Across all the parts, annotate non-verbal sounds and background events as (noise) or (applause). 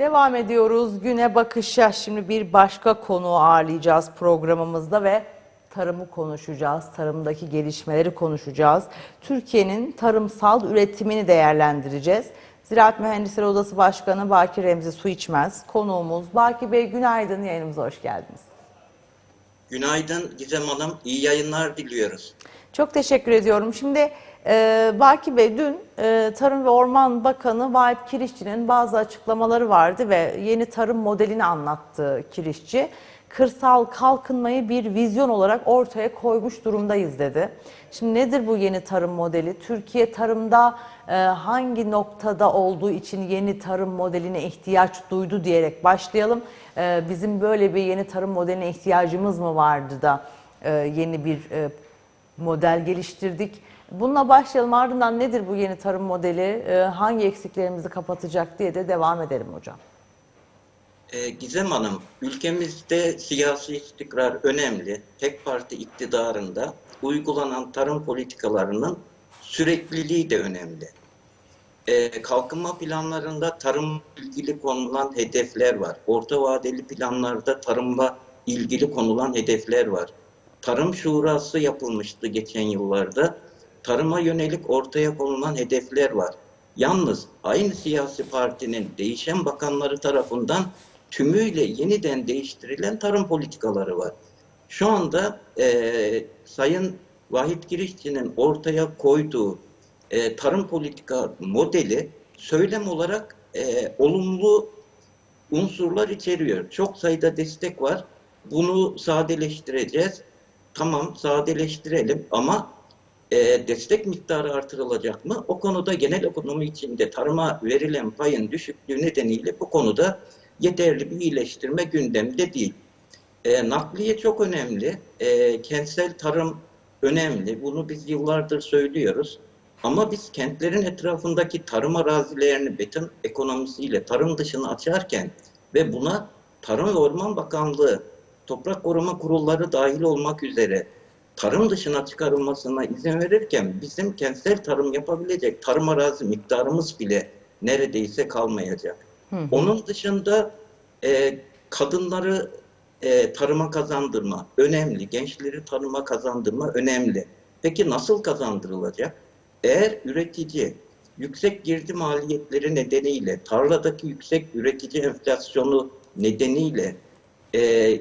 Devam ediyoruz güne bakışa. Şimdi bir başka konu ağırlayacağız programımızda ve tarımı konuşacağız. Tarımdaki gelişmeleri konuşacağız. Türkiye'nin tarımsal üretimini değerlendireceğiz. Ziraat Mühendisleri Odası Başkanı Baki Remzi Su İçmez. Konuğumuz Baki Bey günaydın yayınımıza hoş geldiniz. Günaydın Gizem Hanım. İyi yayınlar diliyoruz. Çok teşekkür ediyorum. Şimdi e, Baki Bey dün e, Tarım ve Orman Bakanı Vahip Kirişçi'nin bazı açıklamaları vardı ve yeni tarım modelini anlattı Kirişçi. Kırsal kalkınmayı bir vizyon olarak ortaya koymuş durumdayız dedi. Şimdi nedir bu yeni tarım modeli? Türkiye tarımda e, hangi noktada olduğu için yeni tarım modeline ihtiyaç duydu diyerek başlayalım. E, bizim böyle bir yeni tarım modeline ihtiyacımız mı vardı da yeni bir model geliştirdik. Bununla başlayalım ardından nedir bu yeni tarım modeli, e, hangi eksiklerimizi kapatacak diye de devam edelim hocam. Ee, Gizem Hanım, ülkemizde siyasi istikrar önemli. Tek parti iktidarında uygulanan tarım politikalarının sürekliliği de önemli. Ee, kalkınma planlarında tarım ilgili konulan hedefler var. Orta vadeli planlarda tarımla ilgili konulan hedefler var. Tarım şurası yapılmıştı geçen yıllarda. Tarıma yönelik ortaya konulan hedefler var. Yalnız aynı siyasi partinin değişen bakanları tarafından tümüyle yeniden değiştirilen tarım politikaları var. Şu anda e, Sayın Vahit Girişçi'nin ortaya koyduğu e, tarım politika modeli söylem olarak e, olumlu unsurlar içeriyor. Çok sayıda destek var. Bunu sadeleştireceğiz. Tamam sadeleştirelim ama e, destek miktarı artırılacak mı? O konuda genel ekonomi içinde tarıma verilen payın düşüklüğü nedeniyle bu konuda yeterli bir iyileştirme gündemde değil. E, nakliye çok önemli. E, kentsel tarım önemli. Bunu biz yıllardır söylüyoruz. Ama biz kentlerin etrafındaki tarım arazilerini beton ekonomisiyle tarım dışına açarken ve buna Tarım ve Orman Bakanlığı, Toprak Koruma Kurulları dahil olmak üzere tarım dışına çıkarılmasına izin verirken bizim kentsel tarım yapabilecek tarım arazi miktarımız bile neredeyse kalmayacak. Onun dışında e, kadınları e, tarıma kazandırma önemli, gençleri tarıma kazandırma önemli. Peki nasıl kazandırılacak? Eğer üretici yüksek girdi maliyetleri nedeniyle, tarladaki yüksek üretici enflasyonu nedeniyle e,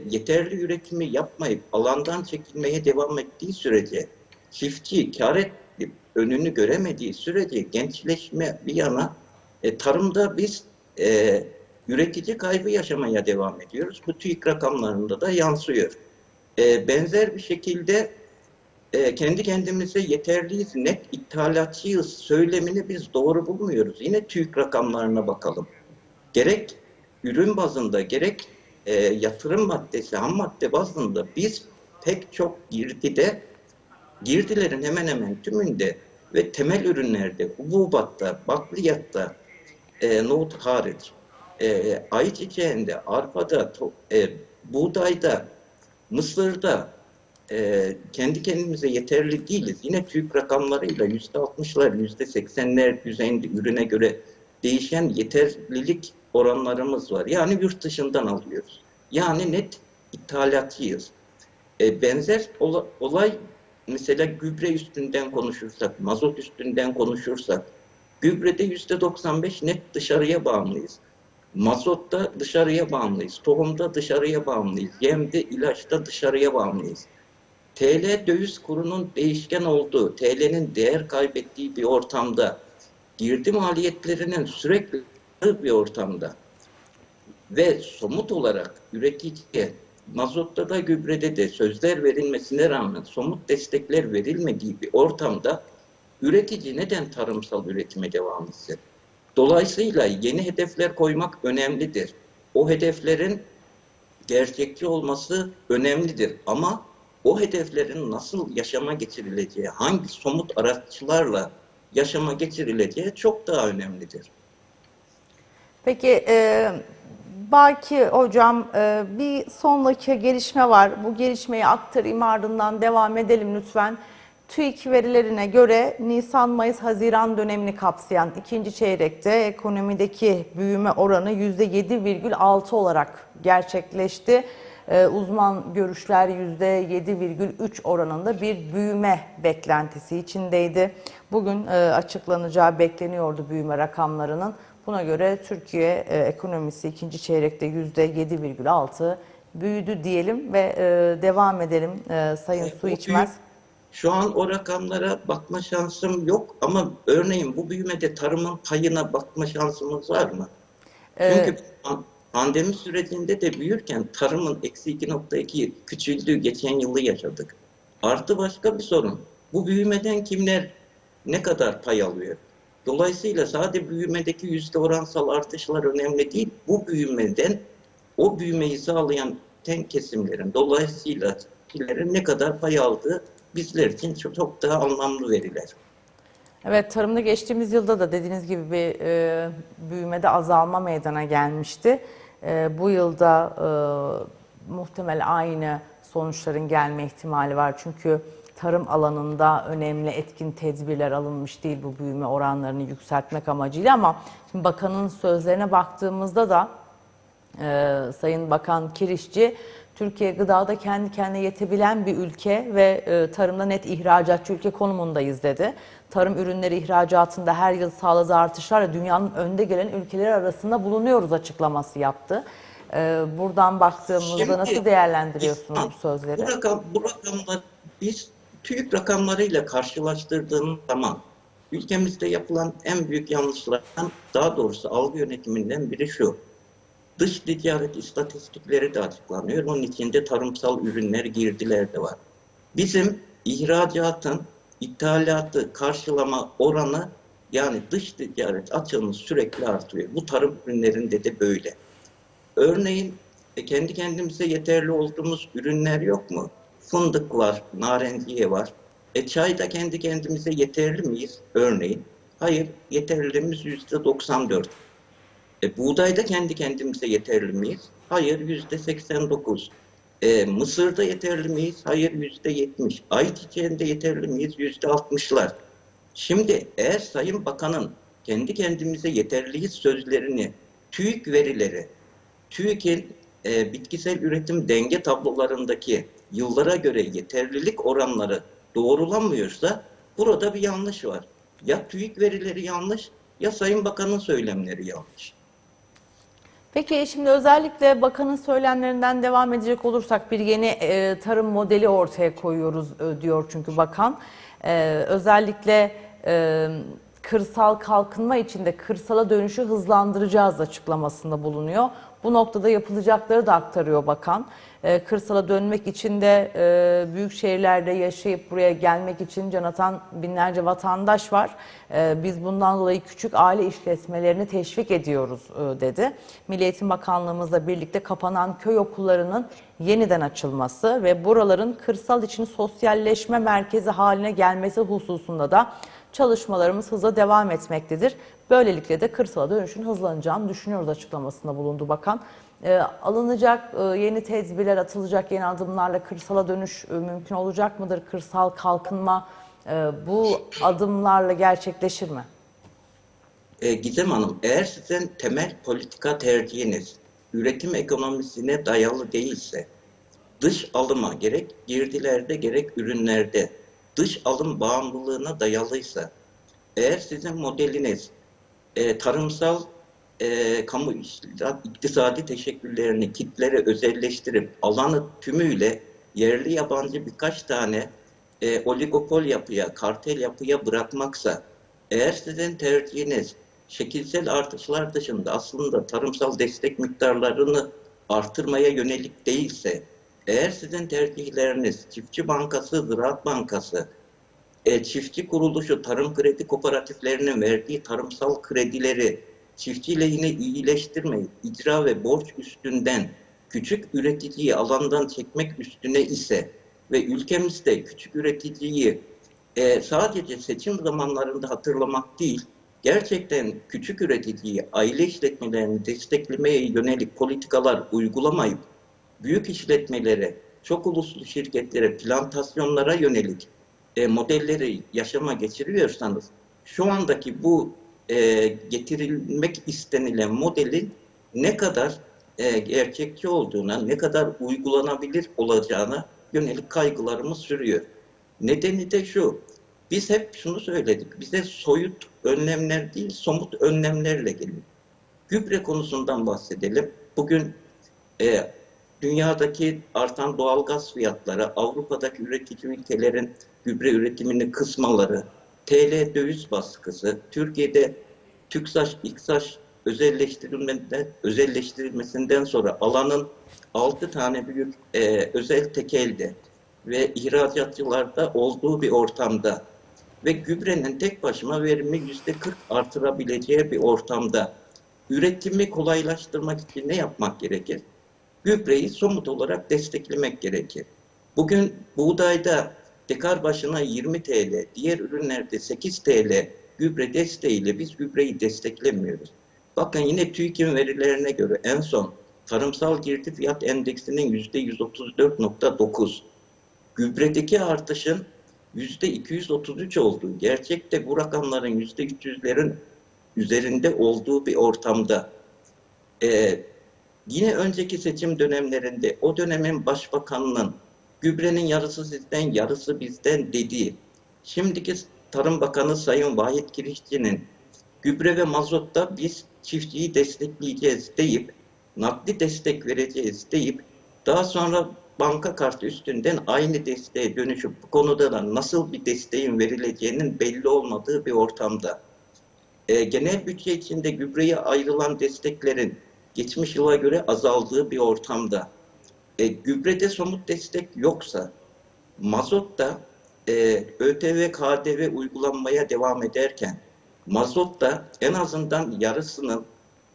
yeterli üretimi yapmayıp alandan çekilmeye devam ettiği sürece, çiftçi kar edip önünü göremediği sürece gençleşme bir yana e, tarımda biz e, üretici kaybı yaşamaya devam ediyoruz. Bu TÜİK rakamlarında da yansıyor. E, benzer bir şekilde e, kendi kendimize yeterliyiz, net ithalatçıyız söylemini biz doğru bulmuyoruz. Yine TÜİK rakamlarına bakalım. Gerek ürün bazında gerek e, yatırım maddesi, ham madde bazında biz pek çok girdide, girdilerin hemen hemen tümünde ve temel ürünlerde, hububatta, bakliyatta, e, nohut hariç, e, ayçiçeğinde, arpada, to, e, buğdayda, mısırda e, kendi kendimize yeterli değiliz. Yine TÜİK rakamlarıyla yüzde altmışlar, yüzde seksenler düzeyinde ürüne göre değişen yeterlilik oranlarımız var. Yani yurt dışından alıyoruz. Yani net ithalatçıyız. E, benzer ola, olay mesela gübre üstünden konuşursak, mazot üstünden konuşursak, gübrede yüzde 95 net dışarıya bağımlıyız. Mazotta dışarıya bağımlıyız. Tohumda dışarıya bağımlıyız. Yemde, ilaçta dışarıya bağımlıyız. TL döviz kurunun değişken olduğu, TL'nin değer kaybettiği bir ortamda, girdi maliyetlerinin sürekli bir ortamda ve somut olarak üreticiye mazotta da gübrede de sözler verilmesine rağmen somut destekler verilmediği bir ortamda üretici neden tarımsal üretime devam etsin? Dolayısıyla yeni hedefler koymak önemlidir. O hedeflerin gerçekçi olması önemlidir ama o hedeflerin nasıl yaşama geçirileceği, hangi somut araçlarla yaşama geçirileceği çok daha önemlidir. Peki e, Baki hocam e, bir son dakika gelişme var. Bu gelişmeyi aktarayım ardından devam edelim lütfen. TÜİK verilerine göre Nisan-Mayıs-Haziran dönemini kapsayan ikinci çeyrekte ekonomideki büyüme oranı %7,6 olarak gerçekleşti. Ee, Uzman görüşler %7,3 oranında bir büyüme beklentisi içindeydi. Bugün e, açıklanacağı bekleniyordu büyüme rakamlarının. Buna göre Türkiye e, ekonomisi ikinci çeyrekte %7,6 büyüdü diyelim ve e, devam edelim e, Sayın E, Su İçmez. Şu an o rakamlara bakma şansım yok ama örneğin bu büyümede tarımın payına bakma şansımız var mı? Çünkü pan- pandemi sürecinde de büyürken tarımın eksi 2.2 küçüldüğü geçen yılı yaşadık. Artı başka bir sorun. Bu büyümeden kimler ne kadar pay alıyor? Dolayısıyla sadece büyümedeki yüzde oransal artışlar önemli değil. Bu büyümeden o büyümeyi sağlayan ten kesimlerin dolayısıyla kilerin ne kadar pay aldığı bizler için çok, daha anlamlı veriler. Evet, tarımda geçtiğimiz yılda da dediğiniz gibi bir e, büyümede azalma meydana gelmişti. E, bu yılda e, muhtemel aynı sonuçların gelme ihtimali var. Çünkü tarım alanında önemli etkin tedbirler alınmış değil bu büyüme oranlarını yükseltmek amacıyla ama şimdi bakanın sözlerine baktığımızda da ee, Sayın Bakan Kirişçi, Türkiye gıdada kendi kendine yetebilen bir ülke ve e, tarımda net ihracatçı ülke konumundayız dedi. Tarım ürünleri ihracatında her yıl sağladığı artışlarla dünyanın önde gelen ülkeleri arasında bulunuyoruz açıklaması yaptı. Ee, buradan baktığımızda Şimdi- nasıl değerlendiriyorsunuz bu Bu, sözleri? rakam, bu rakamlar biz TÜİK rakamlarıyla karşılaştırdığımız zaman ülkemizde yapılan en büyük yanlışlardan daha doğrusu algı yönetiminden biri şu. Dış ticaret istatistikleri de açıklanıyor. Onun içinde tarımsal ürünler, girdiler de var. Bizim ihracatın ithalatı karşılama oranı yani dış ticaret açığımız sürekli artıyor. Bu tarım ürünlerinde de böyle. Örneğin e, kendi kendimize yeterli olduğumuz ürünler yok mu? Fındık var, narenciye var. E çayda kendi kendimize yeterli miyiz? Örneğin. Hayır, yeterliliğimiz yüzde 94. E, buğdayda kendi kendimize yeterli miyiz? Hayır, yüzde 89. E, mısırda yeterli miyiz? Hayır, yüzde 70. Ayçiçeğinde yeterli miyiz? Yüzde 60'lar. Şimdi eğer Sayın Bakan'ın kendi kendimize yeterliyiz sözlerini, TÜİK verileri, TÜİK'in e, bitkisel üretim denge tablolarındaki yıllara göre yeterlilik oranları doğrulanmıyorsa burada bir yanlış var. Ya TÜİK verileri yanlış ya Sayın Bakan'ın söylemleri yanlış. Peki şimdi özellikle bakanın söylemlerinden devam edecek olursak bir yeni e, tarım modeli ortaya koyuyoruz e, diyor çünkü bakan. E, özellikle e, kırsal kalkınma içinde kırsala dönüşü hızlandıracağız açıklamasında bulunuyor. Bu noktada yapılacakları da aktarıyor bakan. E, kırsala dönmek için de e, büyük şehirlerde yaşayıp buraya gelmek için can atan binlerce vatandaş var. E, biz bundan dolayı küçük aile işletmelerini teşvik ediyoruz e, dedi. Milli Eğitim Bakanlığımızla birlikte kapanan köy okullarının yeniden açılması ve buraların kırsal için sosyalleşme merkezi haline gelmesi hususunda da çalışmalarımız hızla devam etmektedir. Böylelikle de kırsala dönüşün hızlanacağını düşünüyoruz açıklamasında bulundu bakan. E, alınacak e, yeni tedbirler, atılacak yeni adımlarla kırsala dönüş e, mümkün olacak mıdır? Kırsal kalkınma e, bu adımlarla gerçekleşir mi? E, Gizem Hanım, eğer sizin temel politika tercihiniz üretim ekonomisine dayalı değilse, dış alıma gerek girdilerde gerek ürünlerde dış alım bağımlılığına dayalıysa, eğer sizin modeliniz e, tarımsal e, kamu iktisadi teşekküllerini kitlere özelleştirip alanı tümüyle yerli yabancı birkaç tane e, oligopol yapıya, kartel yapıya bırakmaksa, eğer sizin tercihiniz şekilsel artışlar dışında aslında tarımsal destek miktarlarını artırmaya yönelik değilse, eğer sizin tercihleriniz Çiftçi Bankası, Ziraat Bankası, e, çiftçi kuruluşu tarım kredi kooperatiflerinin verdiği tarımsal kredileri çiftçi lehine iyileştirmeyip icra ve borç üstünden küçük üreticiyi alandan çekmek üstüne ise ve ülkemizde küçük üreticiyi e, sadece seçim zamanlarında hatırlamak değil, gerçekten küçük üreticiyi, aile işletmelerini desteklemeye yönelik politikalar uygulamayıp büyük işletmelere, çok uluslu şirketlere, plantasyonlara yönelik e, modelleri yaşama geçiriyorsanız şu andaki bu e, getirilmek istenilen modelin ne kadar e, gerçekçi olduğuna, ne kadar uygulanabilir olacağına yönelik kaygılarımız sürüyor. Nedeni de şu, biz hep şunu söyledik, bize soyut önlemler değil, somut önlemlerle gelin. Gübre konusundan bahsedelim. Bugün e, dünyadaki artan doğalgaz fiyatları, Avrupa'daki üretici ülkelerin gübre üretimini kısmaları, TL döviz baskısı, Türkiye'de TÜKSAŞ, İKSAŞ özelleştirilmesinden, sonra alanın 6 tane büyük e, özel tekelde ve ihracatçılarda olduğu bir ortamda ve gübrenin tek başına verimi yüzde 40 artırabileceği bir ortamda üretimi kolaylaştırmak için ne yapmak gerekir? Gübreyi somut olarak desteklemek gerekir. Bugün buğdayda dekar başına 20 TL, diğer ürünlerde 8 TL gübre desteğiyle biz gübreyi desteklemiyoruz. Bakın yine TÜİK'in verilerine göre en son tarımsal girdi fiyat endeksinin %134.9 gübredeki artışın %233 olduğu, gerçekte bu rakamların %300'lerin üzerinde olduğu bir ortamda e, yine önceki seçim dönemlerinde o dönemin başbakanının gübrenin yarısı sizden yarısı bizden dediği şimdiki Tarım Bakanı Sayın Vahit Kirişçi'nin gübre ve mazotta biz çiftçiyi destekleyeceğiz deyip nakdi destek vereceğiz deyip daha sonra banka kartı üstünden aynı desteğe dönüşüp bu konuda da nasıl bir desteğin verileceğinin belli olmadığı bir ortamda e, genel bütçe içinde gübreye ayrılan desteklerin geçmiş yıla göre azaldığı bir ortamda. E, gübrede somut destek yoksa mazotta e, ÖTV, KDV uygulanmaya devam ederken mazotta en azından yarısının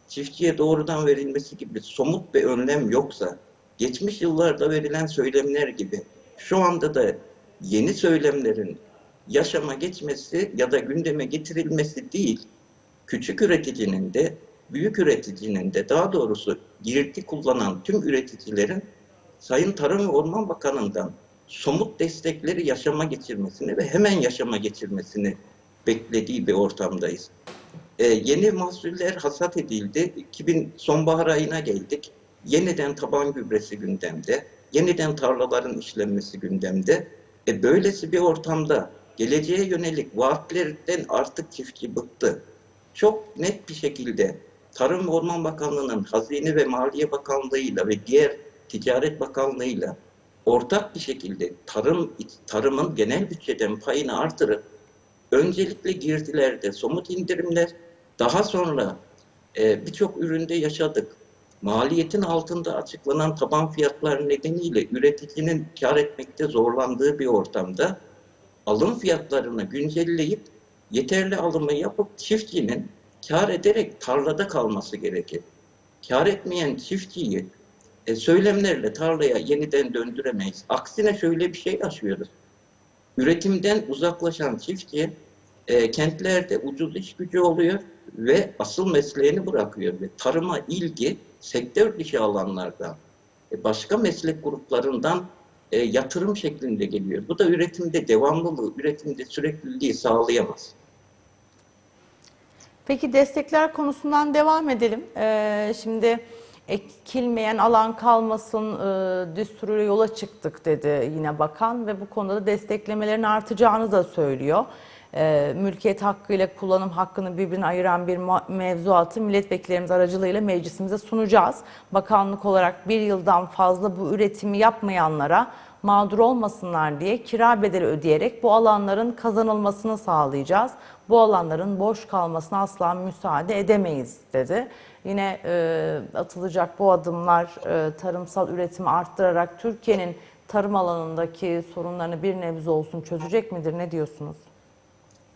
çiftçiye doğrudan verilmesi gibi somut bir önlem yoksa geçmiş yıllarda verilen söylemler gibi şu anda da yeni söylemlerin yaşama geçmesi ya da gündeme getirilmesi değil, küçük üreticinin de büyük üreticinin de daha doğrusu girdi kullanan tüm üreticilerin Sayın Tarım ve Orman Bakanı'ndan somut destekleri yaşama geçirmesini ve hemen yaşama geçirmesini beklediği bir ortamdayız. Ee, yeni mahsuller hasat edildi. 2000 sonbahar ayına geldik. Yeniden taban gübresi gündemde. Yeniden tarlaların işlenmesi gündemde. E, böylesi bir ortamda geleceğe yönelik vaatlerden artık çiftçi bıktı. Çok net bir şekilde Tarım ve Orman Bakanlığı'nın Hazine ve Maliye Bakanlığı'yla ve diğer Ticaret Bakanlığı'yla ortak bir şekilde tarım tarımın genel bütçeden payını artırıp öncelikle girdilerde somut indirimler, daha sonra e, birçok üründe yaşadık. Maliyetin altında açıklanan taban fiyatlar nedeniyle üreticinin kar etmekte zorlandığı bir ortamda alım fiyatlarını güncelleyip yeterli alımı yapıp çiftçinin kar ederek tarlada kalması gerekir. Kar etmeyen çiftçiyi e, söylemlerle tarlaya yeniden döndüremeyiz. Aksine şöyle bir şey yaşıyoruz. Üretimden uzaklaşan çiftçi e, kentlerde ucuz iş gücü oluyor ve asıl mesleğini bırakıyor. Ve tarıma ilgi sektör dışı alanlardan, e, başka meslek gruplarından e, yatırım şeklinde geliyor. Bu da üretimde devamlılığı, üretimde sürekliliği sağlayamaz. Peki destekler konusundan devam edelim. Ee, şimdi ekilmeyen alan kalmasın e, düsturuyla yola çıktık dedi yine bakan ve bu konuda da desteklemelerin artacağını da söylüyor. Ee, mülkiyet hakkıyla kullanım hakkını birbirine ayıran bir mevzuatı milletvekillerimiz aracılığıyla meclisimize sunacağız. Bakanlık olarak bir yıldan fazla bu üretimi yapmayanlara mağdur olmasınlar diye kira bedeli ödeyerek bu alanların kazanılmasını sağlayacağız. Bu alanların boş kalmasına asla müsaade edemeyiz dedi. Yine e, atılacak bu adımlar e, tarımsal üretimi arttırarak Türkiye'nin tarım alanındaki sorunlarını bir nebze olsun çözecek midir? Ne diyorsunuz?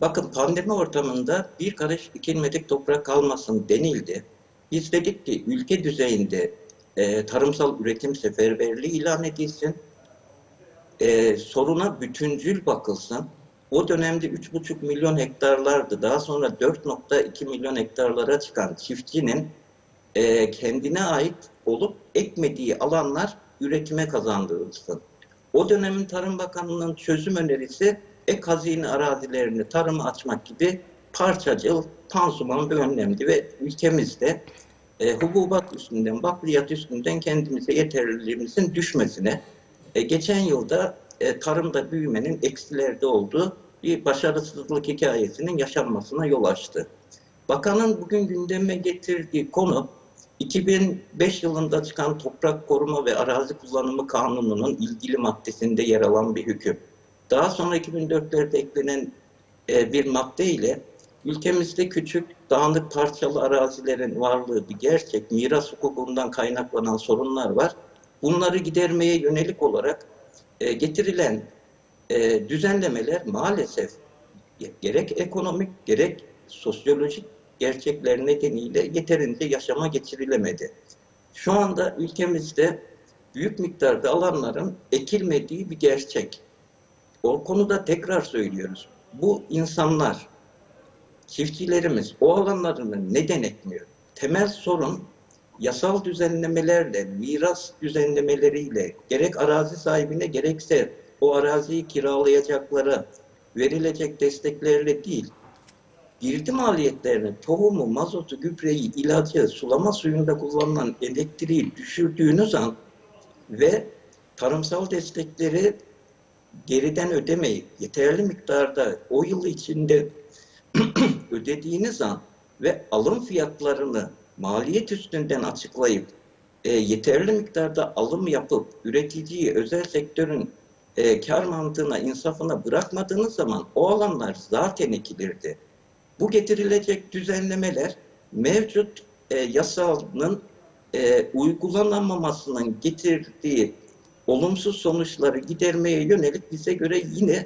Bakın pandemi ortamında bir karış dikilmedik toprak kalmasın denildi. Biz dedik ki ülke düzeyinde e, tarımsal üretim seferberliği ilan edilsin. E, soruna bütüncül bakılsın. O dönemde 3,5 milyon hektarlardı. Daha sonra 4,2 milyon hektarlara çıkan çiftçinin e, kendine ait olup ekmediği alanlar üretime kazandırılsın. O dönemin Tarım Bakanlığı'nın çözüm önerisi ek hazine arazilerini tarıma açmak gibi parçacıl, pansuman bir önlemdi ve ülkemizde e, hububat üstünden, bakliyat üstünden kendimize yeterliliğimizin düşmesine, e, geçen yılda e, tarımda büyümenin eksilerde olduğu bir başarısızlık hikayesinin yaşanmasına yol açtı. Bakanın bugün gündeme getirdiği konu 2005 yılında çıkan Toprak Koruma ve Arazi Kullanımı Kanunu'nun ilgili maddesinde yer alan bir hüküm. Daha sonra 2004'lerde eklenen e, bir madde ile ülkemizde küçük, dağınık parçalı arazilerin varlığı bir gerçek, miras hukukundan kaynaklanan sorunlar var. Bunları gidermeye yönelik olarak e, getirilen e, düzenlemeler maalesef gerek ekonomik gerek sosyolojik gerçekler nedeniyle yeterince yaşama geçirilemedi. Şu anda ülkemizde büyük miktarda alanların ekilmediği bir gerçek. O konuda tekrar söylüyoruz. Bu insanlar, çiftçilerimiz o alanlarını neden ekmiyor? Temel sorun yasal düzenlemelerle, miras düzenlemeleriyle gerek arazi sahibine gerekse o araziyi kiralayacaklara verilecek desteklerle değil, girdi maliyetlerini, tohumu, mazotu, gübreyi, ilacı, sulama suyunda kullanılan elektriği düşürdüğünüz an ve tarımsal destekleri geriden ödemeyi yeterli miktarda o yıl içinde (clears throat) ödediğiniz an ve alım fiyatlarını maliyet üstünden açıklayıp e, yeterli miktarda alım yapıp üreticiyi özel sektörün e, kar mantığına, insafına bırakmadığınız zaman o alanlar zaten ekilirdi. Bu getirilecek düzenlemeler mevcut e, yasalının e, uygulanamamasının getirdiği olumsuz sonuçları gidermeye yönelik bize göre yine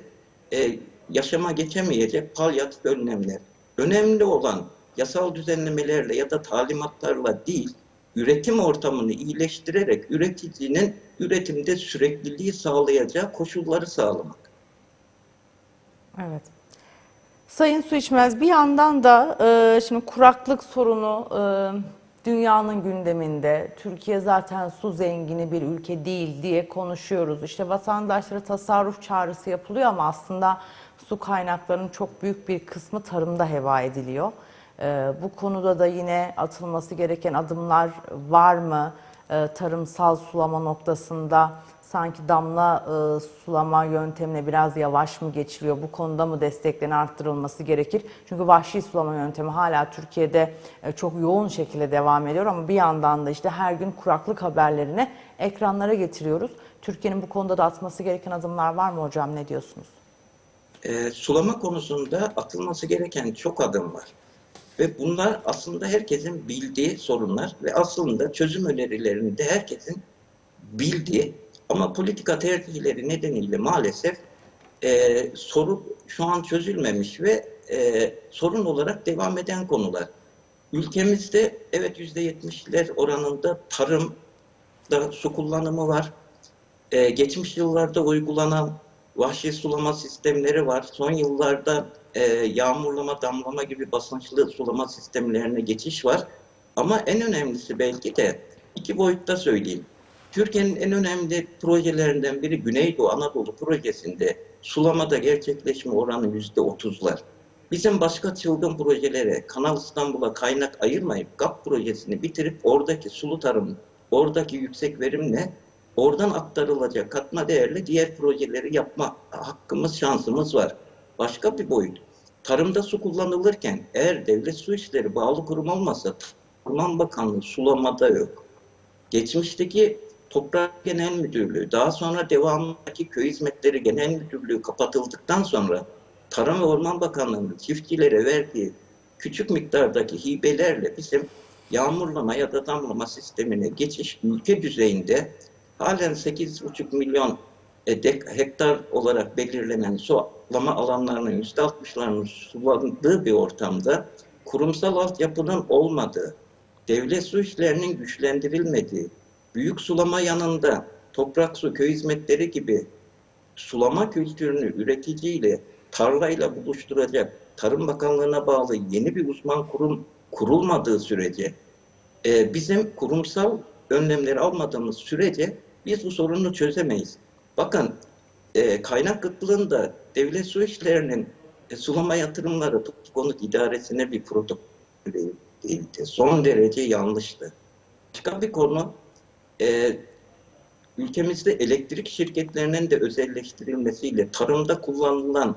e, yaşama geçemeyecek palyatif önlemler. Önemli olan yasal düzenlemelerle ya da talimatlarla değil, üretim ortamını iyileştirerek üreticinin üretimde sürekliliği sağlayacağı koşulları sağlamak. Evet. Sayın Su İçmez bir yandan da e, şimdi kuraklık sorunu e, dünyanın gündeminde. Türkiye zaten su zengini bir ülke değil diye konuşuyoruz. İşte vatandaşlara tasarruf çağrısı yapılıyor ama aslında su kaynaklarının çok büyük bir kısmı tarımda heva ediliyor. E, bu konuda da yine atılması gereken adımlar var mı? E, tarımsal sulama noktasında sanki damla e, sulama yöntemine biraz yavaş mı geçiliyor? Bu konuda mı desteklerin arttırılması gerekir? Çünkü vahşi sulama yöntemi hala Türkiye'de e, çok yoğun şekilde devam ediyor ama bir yandan da işte her gün kuraklık haberlerini ekranlara getiriyoruz. Türkiye'nin bu konuda da atması gereken adımlar var mı hocam? Ne diyorsunuz? E, sulama konusunda atılması gereken çok adım var. Ve bunlar aslında herkesin bildiği sorunlar ve aslında çözüm önerilerini de herkesin bildiği ama politika tercihleri nedeniyle maalesef e, soru şu an çözülmemiş ve e, sorun olarak devam eden konular. Ülkemizde evet yüzde yetmişler oranında tarımda su kullanımı var. E, geçmiş yıllarda uygulanan vahşi sulama sistemleri var. Son yıllarda e, yağmurlama, damlama gibi basınçlı sulama sistemlerine geçiş var. Ama en önemlisi belki de iki boyutta söyleyeyim. Türkiye'nin en önemli projelerinden biri Güneydoğu Anadolu projesinde sulamada gerçekleşme oranı yüzde otuzlar. Bizim başka çılgın projelere, Kanal İstanbul'a kaynak ayırmayıp GAP projesini bitirip oradaki sulu tarım, oradaki yüksek verimle oradan aktarılacak katma değerli diğer projeleri yapma hakkımız, şansımız var. Başka bir boyut. Tarımda su kullanılırken eğer devlet su işleri bağlı kurum olmasa Orman Bakanlığı sulamada yok. Geçmişteki Toprak Genel Müdürlüğü, daha sonra devamındaki Köy Hizmetleri Genel Müdürlüğü kapatıldıktan sonra Tarım ve Orman Bakanlığı'nın çiftçilere verdiği küçük miktardaki hibelerle bizim yağmurlama ya da damlama sistemine geçiş ülke düzeyinde halen 8,5 milyon e, hektar olarak belirlenen sulama alanlarının %60'larının sulandığı bir ortamda kurumsal altyapının olmadığı, devlet su işlerinin güçlendirilmediği, büyük sulama yanında toprak su köy hizmetleri gibi sulama kültürünü üreticiyle, tarlayla buluşturacak Tarım Bakanlığı'na bağlı yeni bir uzman kurum kurulmadığı sürece e, bizim kurumsal önlemleri almadığımız sürece biz bu sorunu çözemeyiz. Bakın e, kaynak kıtlığında devlet su işlerinin e, sulama yatırımları toplu konut idaresine bir protokol verildi. Son derece yanlıştı. Başka bir konu e, ülkemizde elektrik şirketlerinin de özelleştirilmesiyle tarımda kullanılan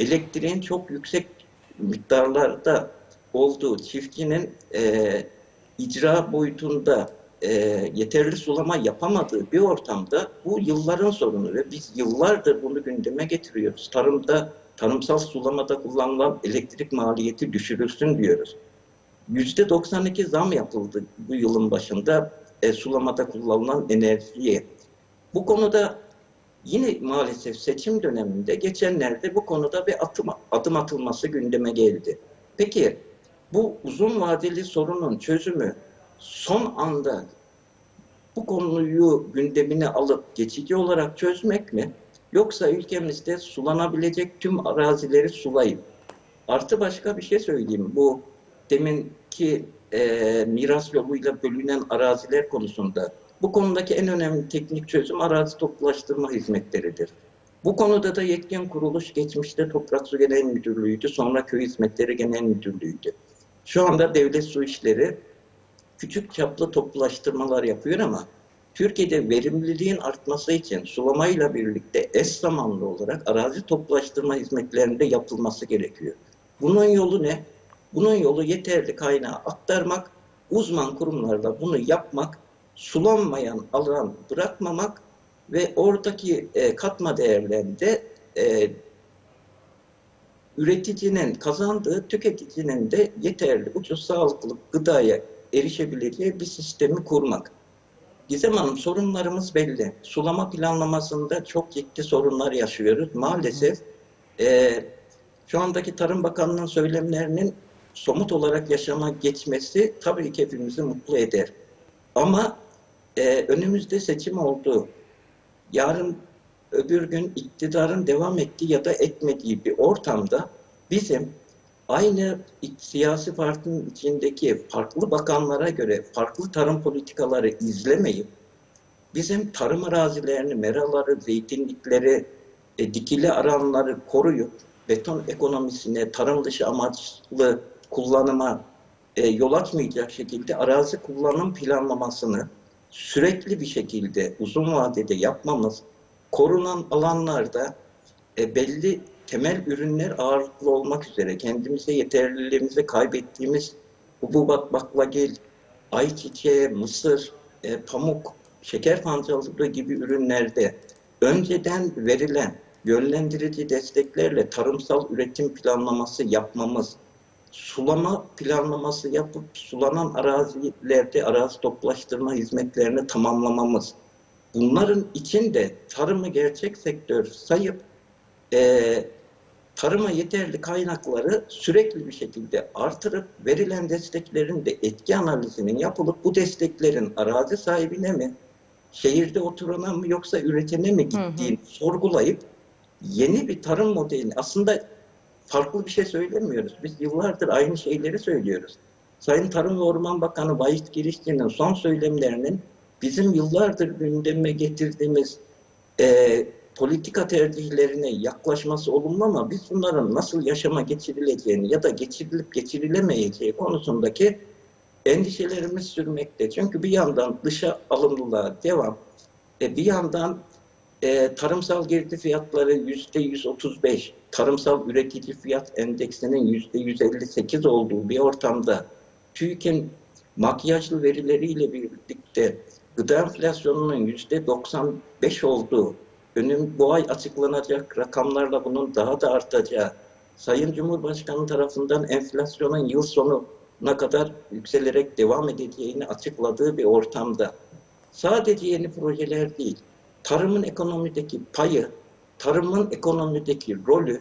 elektriğin çok yüksek miktarlarda olduğu çiftçinin e, icra boyutunda e, yeterli sulama yapamadığı bir ortamda bu yılların sorunu ve biz yıllardır bunu gündeme getiriyoruz. Tarımda, tarımsal sulamada kullanılan elektrik maliyeti düşürülsün diyoruz. %92 zam yapıldı bu yılın başında e, sulamada kullanılan enerjiye. Bu konuda yine maalesef seçim döneminde geçenlerde bu konuda bir atım, adım atılması gündeme geldi. Peki bu uzun vadeli sorunun çözümü son anda bu konuyu gündemine alıp geçici olarak çözmek mi? Yoksa ülkemizde sulanabilecek tüm arazileri sulayıp artı başka bir şey söyleyeyim. Bu deminki e, miras yoluyla bölünen araziler konusunda bu konudaki en önemli teknik çözüm arazi toplulaştırma hizmetleridir. Bu konuda da yetkin kuruluş geçmişte Toprak Su Genel Müdürlüğü'ydü, sonra Köy Hizmetleri Genel Müdürlüğü'ydü. Şu anda Devlet Su İşleri küçük çaplı toplulaştırmalar yapıyor ama Türkiye'de verimliliğin artması için sulamayla birlikte eş zamanlı olarak arazi toplulaştırma hizmetlerinde yapılması gerekiyor. Bunun yolu ne? Bunun yolu yeterli kaynağı aktarmak, uzman kurumlarla bunu yapmak, sulanmayan alan bırakmamak ve oradaki e, katma değerlerinde e, üreticinin kazandığı, tüketicinin de yeterli, ucuz, sağlıklı gıdaya erişebileceği bir sistemi kurmak. Gizem Hanım sorunlarımız belli. Sulama planlamasında çok ciddi sorunlar yaşıyoruz. Maalesef e, şu andaki Tarım Bakanlığı'nın söylemlerinin somut olarak yaşama geçmesi tabii ki hepimizi mutlu eder. Ama e, önümüzde seçim oldu. Yarın öbür gün iktidarın devam ettiği ya da etmediği bir ortamda bizim aynı siyasi partinin içindeki farklı bakanlara göre farklı tarım politikaları izlemeyip bizim tarım arazilerini, meraları, zeytinlikleri, e, dikili alanları koruyup beton ekonomisine, tarım dışı amaçlı kullanıma e, yol açmayacak şekilde arazi kullanım planlamasını sürekli bir şekilde uzun vadede yapmamız, korunan alanlarda e, belli temel ürünler ağırlıklı olmak üzere kendimize yeterliliğimizi kaybettiğimiz hububat, baklagil, ayçiçeği, mısır, e, pamuk, şeker pancarlığı gibi ürünlerde önceden verilen yönlendirici desteklerle tarımsal üretim planlaması yapmamız, sulama planlaması yapıp sulanan arazilerde arazi toplaştırma hizmetlerini tamamlamamız, bunların içinde tarımı gerçek sektör sayıp e, tarıma yeterli kaynakları sürekli bir şekilde artırıp verilen desteklerin de etki analizinin yapılıp bu desteklerin arazi sahibine mi, şehirde oturana mı yoksa üretene mi gittiğini sorgulayıp yeni bir tarım modelini aslında farklı bir şey söylemiyoruz. Biz yıllardır aynı şeyleri söylüyoruz. Sayın Tarım ve Orman Bakanı Bayit Girişçi'nin son söylemlerinin bizim yıllardır gündeme getirdiğimiz e, politika tercihlerine yaklaşması olumlu ama biz bunların nasıl yaşama geçirileceğini ya da geçirilip geçirilemeyeceği konusundaki endişelerimiz sürmekte. Çünkü bir yandan dışa alımlılığa devam, e, bir yandan e, tarımsal girdi fiyatları yüzde 135, tarımsal üretici fiyat endeksinin yüzde 158 olduğu bir ortamda TÜİK'in makyajlı verileriyle birlikte gıda enflasyonunun yüzde 95 olduğu, önüm bu ay açıklanacak rakamlarla bunun daha da artacağı, Sayın Cumhurbaşkanı tarafından enflasyonun yıl sonuna kadar yükselerek devam edeceğini açıkladığı bir ortamda sadece yeni projeler değil, tarımın ekonomideki payı, tarımın ekonomideki rolü,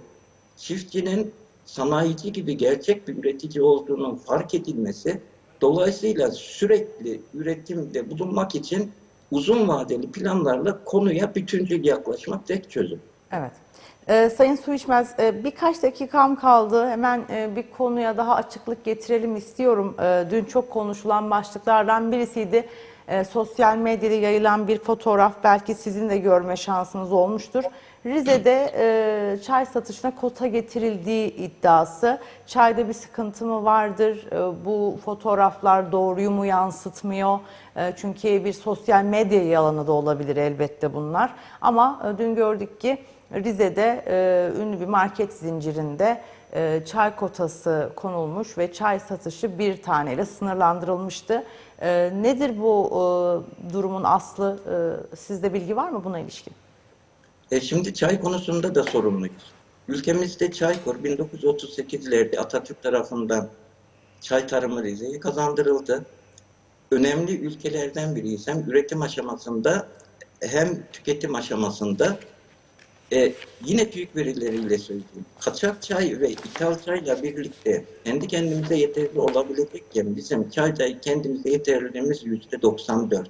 çiftçinin sanayici gibi gerçek bir üretici olduğunun fark edilmesi, dolayısıyla sürekli üretimde bulunmak için uzun vadeli planlarla konuya bütüncül yaklaşmak tek çözüm. Evet. Ee, Sayın Su İçmez, e, birkaç dakikam kaldı. Hemen e, bir konuya daha açıklık getirelim istiyorum. E, dün çok konuşulan başlıklardan birisiydi. e, sosyal medyada yayılan bir fotoğraf belki sizin de görme şansınız olmuştur. Rize'de e, çay satışına kota getirildiği iddiası. Çayda bir sıkıntı mı vardır? E, bu fotoğraflar doğruyu mu yansıtmıyor? E, çünkü bir sosyal medya yalanı da olabilir elbette bunlar. Ama e, dün gördük ki Rize'de e, ünlü bir market zincirinde e, çay kotası konulmuş ve çay satışı bir taneyle sınırlandırılmıştı. E, nedir bu e, durumun aslı? E, sizde bilgi var mı buna ilişkin? E şimdi çay konusunda da sorumluyuz. Ülkemizde Çaykur 1938'lerde Atatürk tarafından çay tarımı Rize'ye kazandırıldı. Önemli ülkelerden biriyiz. Hem üretim aşamasında hem tüketim aşamasında. E, yine TÜİK verileriyle söyleyeyim. Kaçak çay ve ithal çayla birlikte kendi kendimize yeterli olabilecekken bizim çayda kendimize yeterliliğimiz yüzde 94.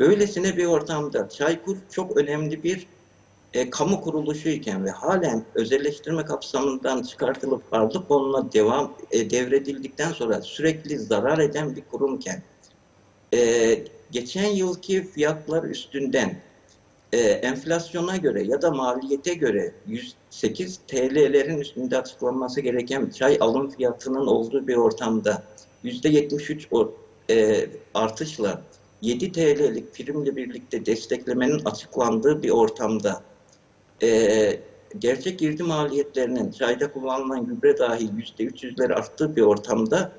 Böylesine bir ortamda Çaykur çok önemli bir e, kamu kuruluşu iken ve halen özelleştirme kapsamından çıkartılıp varlık fonuna devam e, devredildikten sonra sürekli zarar eden bir kurumken e, geçen yılki fiyatlar üstünden e, enflasyona göre ya da maliyete göre 108 TL'lerin üstünde açıklanması gereken çay alım fiyatının olduğu bir ortamda %73 o- e, artışla 7 TL'lik primle birlikte desteklemenin açıklandığı bir ortamda e, gerçek girdi maliyetlerinin çayda kullanılan gübre dahil %300'leri arttığı bir ortamda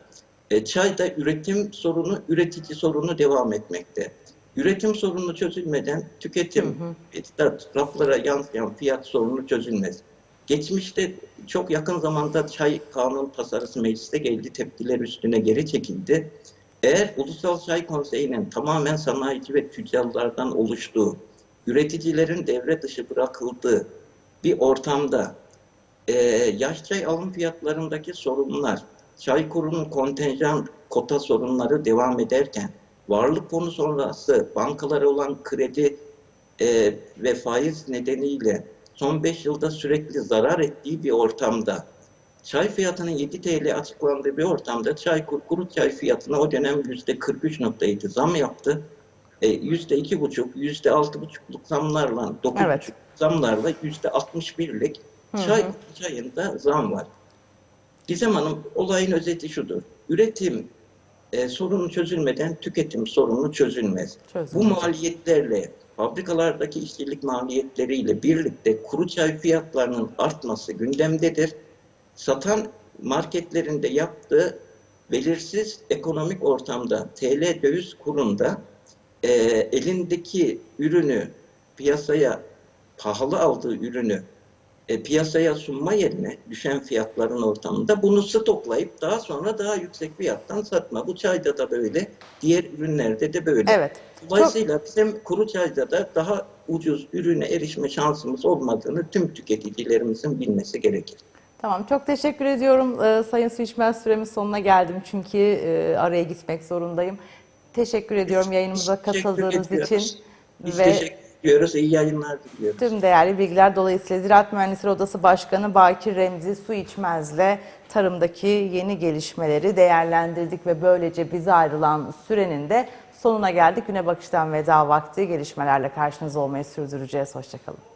e, çayda üretim sorunu, üretici sorunu devam etmekte. Üretim sorunu çözülmeden tüketim, hı raflara yansıyan fiyat sorunu çözülmez. Geçmişte çok yakın zamanda çay kanun tasarısı mecliste geldi, tepkiler üstüne geri çekildi. Eğer Ulusal Çay Konseyi'nin tamamen sanayici ve tüccarlardan oluştuğu, üreticilerin devre dışı bırakıldığı bir ortamda e, yaş çay alım fiyatlarındaki sorunlar, çay kurunun kontenjan kota sorunları devam ederken, varlık fonu sonrası bankalara olan kredi e, ve faiz nedeniyle son 5 yılda sürekli zarar ettiği bir ortamda, çay fiyatının 7 TL açıklandığı bir ortamda çay kuru çay fiyatına o dönem %43.7 zam yaptı. E, yüzde iki buçuk, yüzde altı buçukluk zamlarla, dokuz Evet. buçuk zamlarla yüzde altmış birlik çay çayında zam var. Gizem Hanım olayın özeti şudur. Üretim e, sorunu çözülmeden tüketim sorunu çözülmez. Bu Çözülmeyecek. maliyetlerle fabrikalardaki işçilik maliyetleriyle birlikte kuru çay fiyatlarının artması gündemdedir. Satan marketlerinde yaptığı belirsiz ekonomik ortamda TL döviz kurunda e, elindeki ürünü piyasaya pahalı aldığı ürünü e, piyasaya sunma yerine düşen fiyatların ortamında bunu stoklayıp daha sonra daha yüksek fiyattan satma. Bu çayda da böyle, diğer ürünlerde de böyle. Evet. Dolayısıyla bizim kuru çayda da daha ucuz ürüne erişme şansımız olmadığını tüm tüketicilerimizin bilmesi gerekir. Tamam çok teşekkür ediyorum Ee, Sayın Su İçmez süremiz sonuna geldim çünkü e, araya gitmek zorundayım. Teşekkür ediyorum yayınımıza Teşekkür katıldığınız için Biz ve teşekkür ediyoruz. İyi yayınlar diliyoruz. tüm değerli bilgiler dolayısıyla Ziraat Mühendisleri Odası Başkanı Bakir Remzi Su İçmez'le tarımdaki yeni gelişmeleri değerlendirdik ve böylece bize ayrılan sürenin de sonuna geldik. Güne bakıştan veda vakti gelişmelerle karşınızda olmayı sürdüreceğiz. Hoşçakalın.